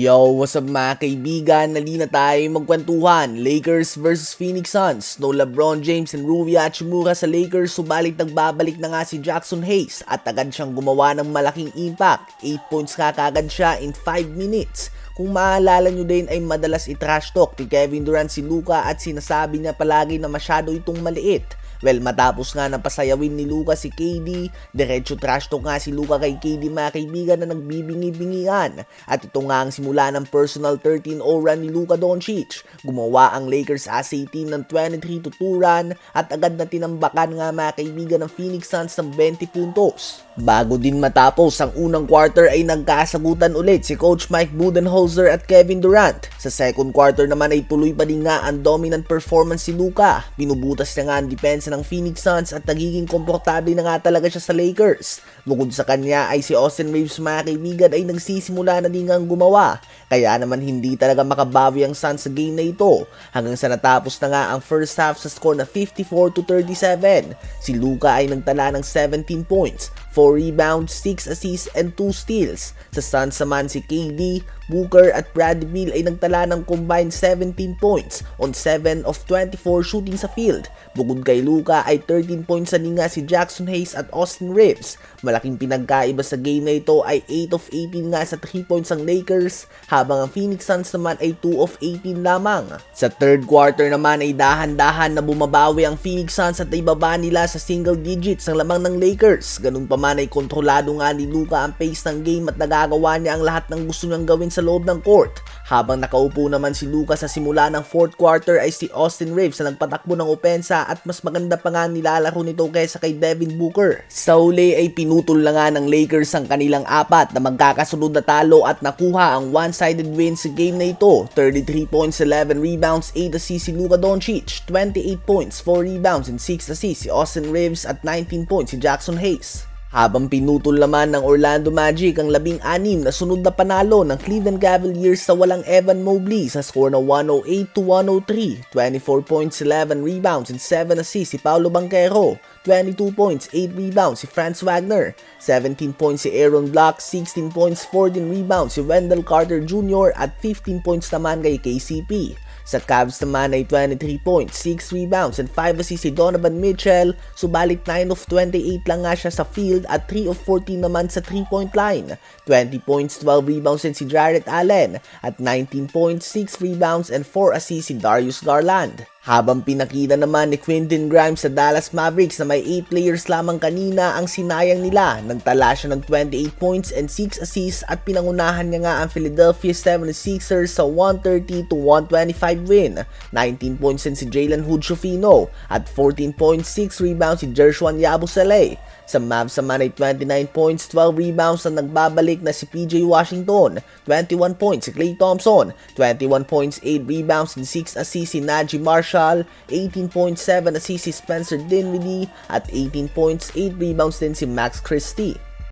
Yo, what's up mga kaibigan? Nali na tayo magkwentuhan. Lakers versus Phoenix Suns. No LeBron James and Rui Hachimura sa Lakers, subalit nagbabalik na nga si Jackson Hayes at agad siyang gumawa ng malaking impact. 8 points ka kagad siya in 5 minutes. Kung maalala nyo din ay madalas i-trash talk ni Kevin Durant si Luka at sinasabi niya palagi na masyado itong maliit. Well, matapos nga napasayawin ni Luka si KD, diretso trash talk nga si Luka kay KD mga kaibigan na nagbibingi-bingian. At ito nga ang simula ng personal 13-0 run ni Luka Doncic. Gumawa ang Lakers as a team ng 23 to 2 run at agad na tinambakan nga mga kaibigan ng Phoenix Suns ng 20 puntos. Bago din matapos ang unang quarter ay nagkasagutan ulit si Coach Mike Budenholzer at Kevin Durant. Sa second quarter naman ay tuloy pa din nga ang dominant performance si Luka. Binubutas niya nga ang depensa ng Phoenix Suns at nagiging komportable na nga talaga siya sa Lakers. Bukod sa kanya ay si Austin Reeves mga kaibigan ay nagsisimula na din ngang gumawa. Kaya naman hindi talaga makabawi ang Suns sa game na ito hanggang sa natapos na nga ang first half sa score na 54 to 37. Si Luka ay nagtala ng 17 points, 4 rebounds, 6 assists, and 2 steals. Sa Suns naman si KD, Booker at Bradley Beal ay nagtala ng combined 17 points on 7 of 24 shooting sa field. Bukod kay Luka ay 13 points na nga si Jackson Hayes at Austin Reeves. Malaking pinagkaiba sa game na ito ay 8 of 18 nga sa 3 points ang Lakers habang ang Phoenix Suns naman ay 2 of 18 lamang. Sa third quarter naman ay dahan-dahan na bumabawi ang Phoenix Suns at ibaba nila sa single digits ang lamang ng Lakers. Ganun pa man ay kontrolado nga ni Luka ang pace ng game at nagagawa niya ang lahat ng gusto niyang gawin sa loob ng court. Habang nakaupo naman si Luka sa simula ng fourth quarter ay si Austin Reeves na nagpatakbo ng opensa at mas maganda pa nga nilalaro nito kaysa kay Devin Booker. Sa uli ay pinutol na nga ng Lakers ang kanilang apat na magkakasunod na talo at nakuha ang one-sided win sa game na ito. 33 points, 11 rebounds, 8 assists si Luka Doncic, 28 points, 4 rebounds and 6 assists si Austin Reeves at 19 points si Jackson Hayes. Habang pinutol naman ng Orlando Magic ang labing-anim na sunod na panalo ng Cleveland Cavaliers sa walang Evan Mobley sa score na 108 to 103, 24 points, 11 rebounds and 7 assists si Paolo Banquero, 22 points, 8 rebounds si Franz Wagner, 17 points si Aaron Block, 16 points, 14 rebounds si Wendell Carter Jr. at 15 points naman kay KCP. Sa Cavs naman ay 23 points, 6 rebounds, and 5 assists si Donovan Mitchell, subalit 9 of 28 lang nga siya sa field at 3 of 14 naman sa 3-point line. 20 points, 12 rebounds din si Jarrett Allen at 19 points, 6 rebounds, and 4 assists si Darius Garland. Habang pinakita naman ni Quentin Grimes sa Dallas Mavericks na may 8 players lamang kanina ang sinayang nila. Nagtala siya ng 28 points and 6 assists at pinangunahan niya nga ang Philadelphia 76ers sa 130 to 125 win. 19 points din si Jalen Hood-Schifino at 14 points, 6 rebounds si Jershuan Yabusele. Sa Mavs naman ay 29 points, 12 rebounds na nagbabalik na si PJ Washington, 21 points si Klay Thompson, 21 points, 8 rebounds and 6 assists si Najee Marshall, 18.7 assists si Spencer Dinwiddie at 18 points, 8 rebounds din si Max Christie.